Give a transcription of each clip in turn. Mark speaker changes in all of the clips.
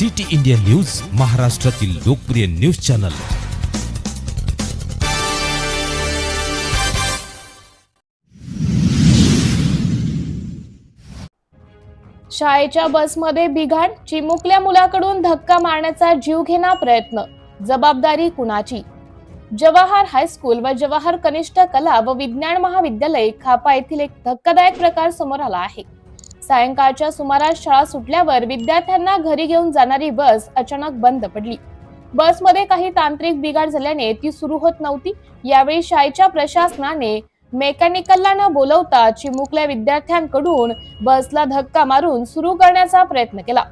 Speaker 1: City India news महाराष्ट्रातील लोकप्रिय news channel.
Speaker 2: शाळेच्या बसमध्ये बिघाड चिमुकल्या मुलाकडून धक्का मारण्याचा जीवघेणा प्रयत्न. जबाबदारी कुणाची? जवाहर हायस्कूल व जवाहर कनिष्ठ कला व विज्ञान महाविद्यालय खापा येथील एक धक्कादायक प्रकार समोर आला आहे. सायंकाळच्या सुमारास शाळा सुटल्यावर विद्यार्थ्यांना घरी घेऊन जाणारी बस अचानक बंद पडली. बसमध्ये काही तांत्रिक बिघाड झाल्याने ती सुरू होत नव्हती. यावेळी शाळेच्या प्रशासनाने मेकॅनिकलला न बोलवता चिमुकल्या विद्यार्थ्यांकडून बसला धक्का मारून सुरू करण्याचा प्रयत्न केला.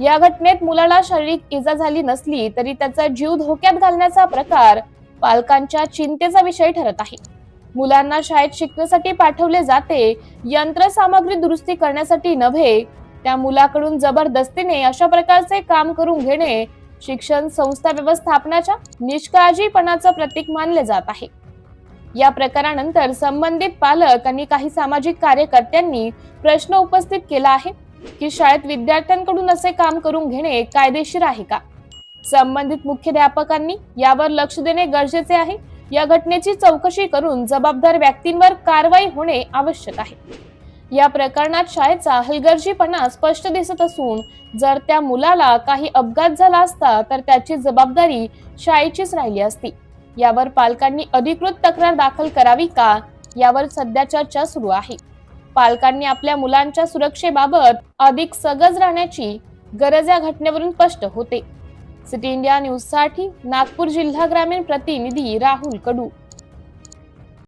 Speaker 2: या घटनेत मुलाला शारीरिक इजा झाली नसली तरी त्याचा जीव धोक्यात घालण्याचा प्रकार पालकांच्या चिंतेचा विषय ठरत आहे. मुलांना शाळेत शिकण्यासाठी पाठवले जाते. यंत्रसामग्री दुरुस्ती करण्यासाठी नव्हे. त्या मुलाकडून जबरदस्तीने अशा प्रकारचे काम करून घेणे शिक्षण संस्था व्यवस्थापनाच्या निष्काळजीपणाचं प्रतीक मानले जात आहे. या प्रकारानंतर संबंधित पालक आणि काही सामाजिक कार्यकर्त्यांनी प्रश्न उपस्थित केला आहे की शाळेत विद्यार्थ्यांकडून असे काम करून घेणे कायदेशीर आहे का? संबंधित मुख्याध्यापकांनी यावर लक्ष देणे गरजेचे आहे. या घटनेची चौकशी करून जबाबदार व्यक्तींवर कारवाई होणे आवश्यक आहे. या प्रकरणात शाळेचा हलगर्जीपणा स्पष्ट दिसत असून जर त्या मुलाला काही अपघात झाला असता तर त्याची जबाबदारी शाळेचीच राहिली असती. यावर पालकांनी अधिकृत तक्रार दाखल करावी का? यावर सध्या चर्चा सुरू आहे. पालकांनी आपल्या मुलांच्या सुरक्षेबाबत अधिक सगज राहण्याची गरज या घटनेवरून स्पष्ट होते. सिटी इंडिया न्यूजसाठी नागपूर जिल्हा ग्रामीण प्रतिनिधी राहुल कडू.